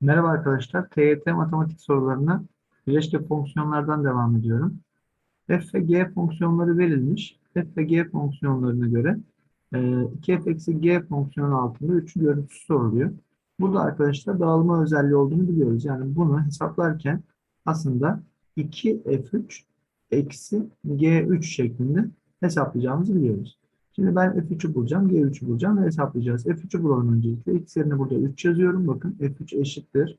Merhaba arkadaşlar. TYT matematik sorularına bileşke fonksiyonlardan devam ediyorum. F ve G fonksiyonları verilmiş. F ve G fonksiyonlarına göre e, 2f eksi G fonksiyonu altında 3 görüntüsü soruluyor. Burada arkadaşlar dağılma özelliği olduğunu biliyoruz. Yani bunu hesaplarken aslında 2f3 eksi g3 şeklinde hesaplayacağımızı biliyoruz. Şimdi ben f3'ü bulacağım, g3'ü bulacağım ve hesaplayacağız. f3'ü bulalım öncelikle. x yerine burada 3 yazıyorum. Bakın f3 eşittir.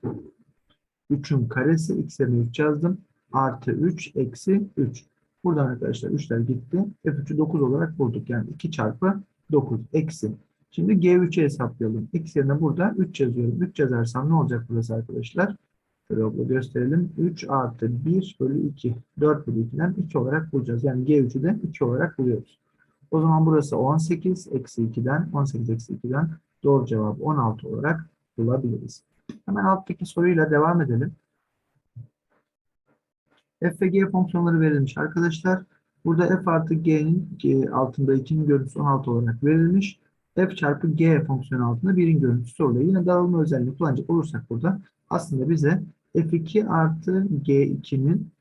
3'ün karesi, x yerine 3 yazdım. Artı 3 eksi 3. Buradan arkadaşlar 3'ler gitti. f3'ü 9 olarak bulduk. Yani 2 çarpı 9 eksi. Şimdi g3'ü hesaplayalım. x yerine burada 3 yazıyorum. 3 yazarsam ne olacak burası arkadaşlar? Şöyle gösterelim. 3 artı 1 bölü 2. 4 bölü 2'den 2 olarak bulacağız. Yani g3'ü de 2 olarak buluyoruz. O zaman burası 18 eksi 2'den 18 eksi 2'den doğru cevabı 16 olarak bulabiliriz. Hemen alttaki soruyla devam edelim. F ve G fonksiyonları verilmiş arkadaşlar. Burada F artı G'nin altında 2'nin görüntüsü 16 olarak verilmiş. F çarpı G fonksiyonu altında 1'in görüntüsü soruluyor. Yine dağılma özelliğini kullanacak olursak burada aslında bize F2 artı G2'nin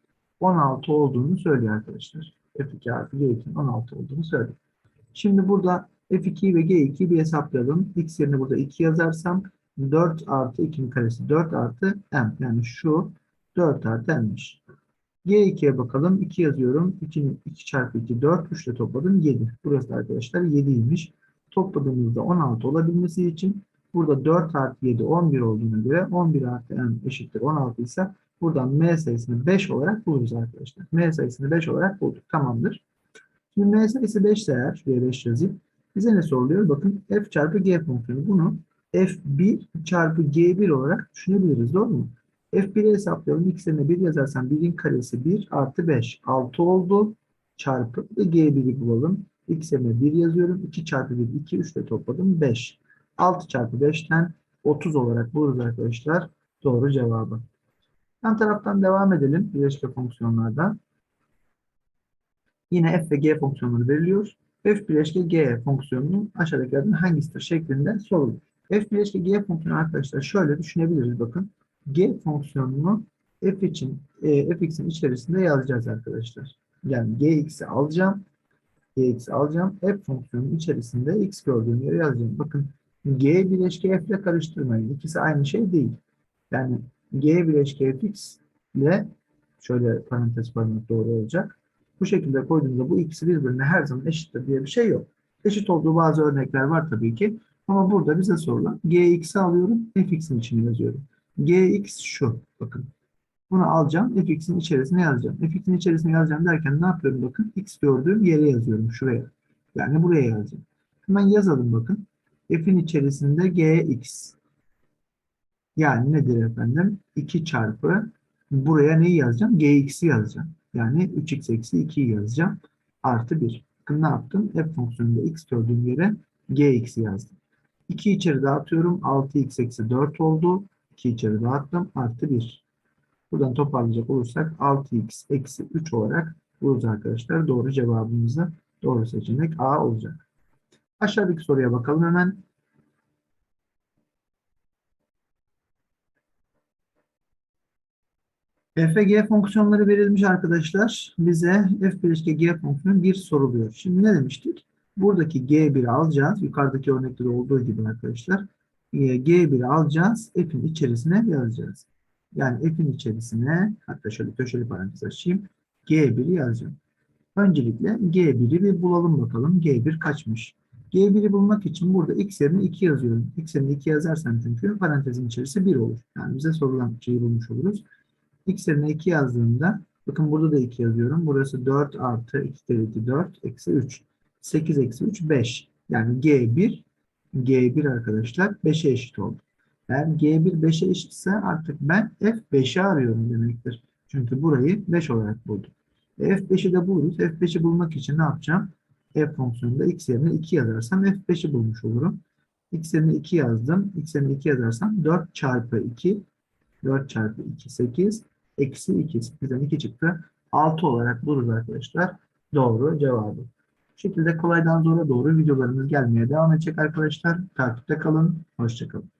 16 olduğunu söylüyor arkadaşlar. F2 artı G2'nin 16 olduğunu söylüyor. Şimdi burada F2 ve G2'yi bir hesaplayalım. X yerine burada 2 yazarsam 4 artı 2'nin karesi 4 artı M. Yani şu 4 artı M'miş. G2'ye bakalım. 2 yazıyorum. 2, 2 çarpı 2 4. 3 ile topladım 7. Burası da arkadaşlar 7'ymiş. Topladığımızda 16 olabilmesi için burada 4 artı 7 11 olduğuna göre 11 artı M eşittir 16 ise buradan M sayısını 5 olarak buluruz arkadaşlar. M sayısını 5 olarak bulduk. Tamamdır. Şimdi M sayısı 5 eğer, şuraya 5 yazayım. Bize ne soruluyor? Bakın f çarpı g fonksiyonu. Bunu f1 çarpı g1 olarak düşünebiliriz. Doğru mu? f1'i hesaplayalım. X yerine 1 yazarsam 1'in karesi 1 artı 5. 6 oldu. Çarpı ve g1'i bulalım. X yerine 1 yazıyorum. 2 çarpı 1, 2, 3 ile topladım. 5. 6 çarpı 5'ten 30 olarak buluruz arkadaşlar. Doğru cevabı. Yan taraftan devam edelim. Bileşke fonksiyonlardan. Yine f ve g fonksiyonları veriliyor. f bileşke g fonksiyonunun aşağıdakilerden hangisidir şeklinde sorulur. f bileşke g fonksiyonu arkadaşlar şöyle düşünebiliriz bakın. g fonksiyonunu f için e, fx'in içerisinde yazacağız arkadaşlar. Yani gx'i alacağım. gx'i alacağım. f fonksiyonunun içerisinde x gördüğüm yere yazacağım. Bakın g bileşke f ile karıştırmayın. İkisi aynı şey değil. Yani g bileşke fx ile şöyle parantez koymak doğru olacak. Bu şekilde koyduğumuzda bu ikisi birbirine her zaman eşittir diye bir şey yok. Eşit olduğu bazı örnekler var tabii ki. Ama burada bize sorulan gx'i alıyorum, fx'in içine yazıyorum. gx şu, bakın. Bunu alacağım, fx'in içerisine yazacağım. fx'in içerisine yazacağım derken ne yapıyorum bakın? x gördüğüm yere yazıyorum, şuraya. Yani buraya yazacağım. Hemen yazalım bakın. f'in içerisinde gx. Yani nedir efendim? 2 çarpı, buraya neyi yazacağım? gx'i yazacağım. Yani 3x eksi 2'yi yazacağım. Artı 1. Bakın ne yaptım? F fonksiyonunda x gördüğüm yere gx'i yazdım. 2 içeri dağıtıyorum. 6x eksi 4 oldu. 2 içeri dağıttım. Artı 1. Buradan toparlayacak olursak 6x eksi 3 olarak buluruz arkadaşlar. Doğru cevabımızı doğru seçenek A olacak. Aşağıdaki soruya bakalım hemen. F g fonksiyonları verilmiş arkadaşlar. Bize f bileşke g fonksiyonu 1 soruluyor. Şimdi ne demiştik? Buradaki g1'i alacağız. Yukarıdaki örnekte olduğu gibi arkadaşlar. g1'i alacağız. f'in içerisine yazacağız. Yani f'in içerisine hatta şöyle köşeli parantez açayım. g1'i yazacağım. Öncelikle g1'i bir bulalım bakalım. g1 kaçmış? g1'i bulmak için burada x yerine 2 yazıyorum. x yerine 2 yazarsam çünkü parantezin içerisi 1 olur. Yani bize sorulan şeyi bulmuş oluruz x yerine 2 yazdığımda bakın burada da 2 yazıyorum. Burası 4 artı 2 kere 2 4 eksi 3. 8 eksi 3 5. Yani G1 G1 arkadaşlar 5'e eşit oldu. Eğer G1 5'e eşitse artık ben F5'i arıyorum demektir. Çünkü burayı 5 olarak buldum. E, F5'i de buluruz. F5'i bulmak için ne yapacağım? F fonksiyonunda x yerine 2 yazarsam F5'i bulmuş olurum. x yerine 2 yazdım. x yerine 2 yazarsam 4 çarpı 2 4 çarpı 2 8 eksi 2. 8'den 2 çıktı. 6 olarak buluruz arkadaşlar. Doğru cevabı. Bu şekilde kolaydan zora doğru videolarımız gelmeye devam edecek arkadaşlar. Takipte kalın. Hoşçakalın.